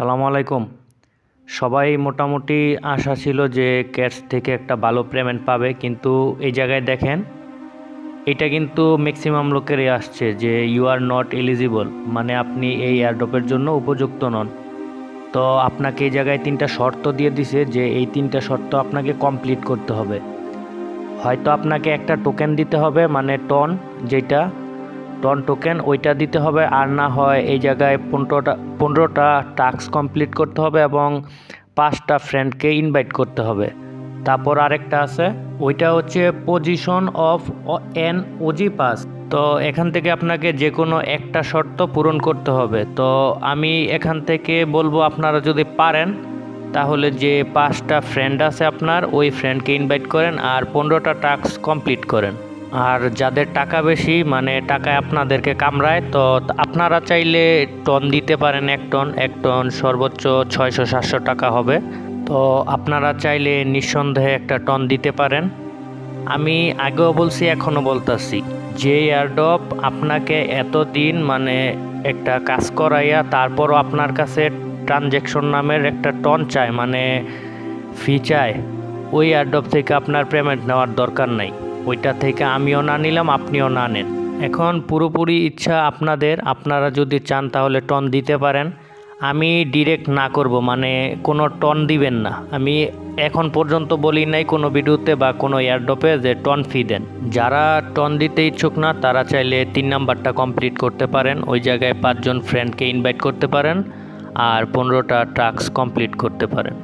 সালামু আলাইকুম। সবাই মোটামুটি আশা ছিল যে ক্যাটস থেকে একটা ভালো পেমেন্ট পাবে, কিন্তু এই জায়গায় দেখেন, এটা কিন্তু ম্যাক্সিমাম লোকেরই আসছে যে ইউ আর নট এলিজিবল মানে আপনি এই এয়ারড্রপের জন্য উপযুক্ত নন। তো আপনাকে এই জায়গায় তিনটা শর্ত দিয়ে দিছে যে এই তিনটা শর্ত আপনাকে কমপ্লিট করতে হবে। হয়তো আপনাকে একটা টোকেন দিতে হবে মানে টন যেটা টন টোকেন ওইটা দিতে হবে আর না হয় এই জায়গায় পনেরোটা পনেরোটা টাস্ক কমপ্লিট করতে হবে এবং পাঁচটা ফ্রেন্ডকে ইনভাইট করতে হবে। তারপর আরেকটা আছে, ওইটা হচ্ছে position of N OG pass. তো এখান থেকে আপনাকে যে কোনো একটা শর্ত পূরণ করতে হবে। তো আমি এখান থেকে বলব আপনারা যদি পারেন, তাহলে যে পাঁচটা ফ্রেন্ড আছে আপনার, ওই ফ্রেন্ডকে ইনভাইট করেন আর পনেরোটা টাস্ক কমপ্লিট করেন। আর যাদের টাকা বেশি মানে টাকায় আপনাদেরকে কামড়ায়, তো আপনারা চাইলে টন দিতে পারেন এক টন এক টন সর্বোচ্চ ছয়শো, সাতশো টাকা হবে। তো আপনারা চাইলে নিঃসন্দেহে একটা টন দিতে পারেন। আমি আগেও বলছি, এখনও বলতাছি, যে এয়ারডপ আপনাকে এতদিন মানে একটা কাজ করাইয়া তারপরও আপনার কাছে ট্রানজ্যাকশন নামের একটা টন চায় মানে ফি চায়, ওই এয়ারডপ থেকে আপনার পেমেন্ট নেওয়ার দরকার নাই। ওইটা থেকে আমিও না নিলাম, আপনিও না নেন। এখন পুরোপুরি ইচ্ছা আপনাদের, আপনারা যদি চান তাহলে টন দিতে পারেন। আমি ডিরেক্ট না করব মানে কোনো টন দিবেন না। আমি এখন পর্যন্ত বলি নাই কোনো ভিডিওতে বা কোনো এয়ারডপে যে টন ফি দেন। যারা টন দিতে ইচ্ছুক না, তারা চাইলে তিন নাম্বারটা কমপ্লিট করতে পারেন। ওই জায়গায় পাঁচজন ফ্রেন্ডকে ইনভাইট করতে পারেন আর পনেরোটা টাস্ক কমপ্লিট করতে পারেন।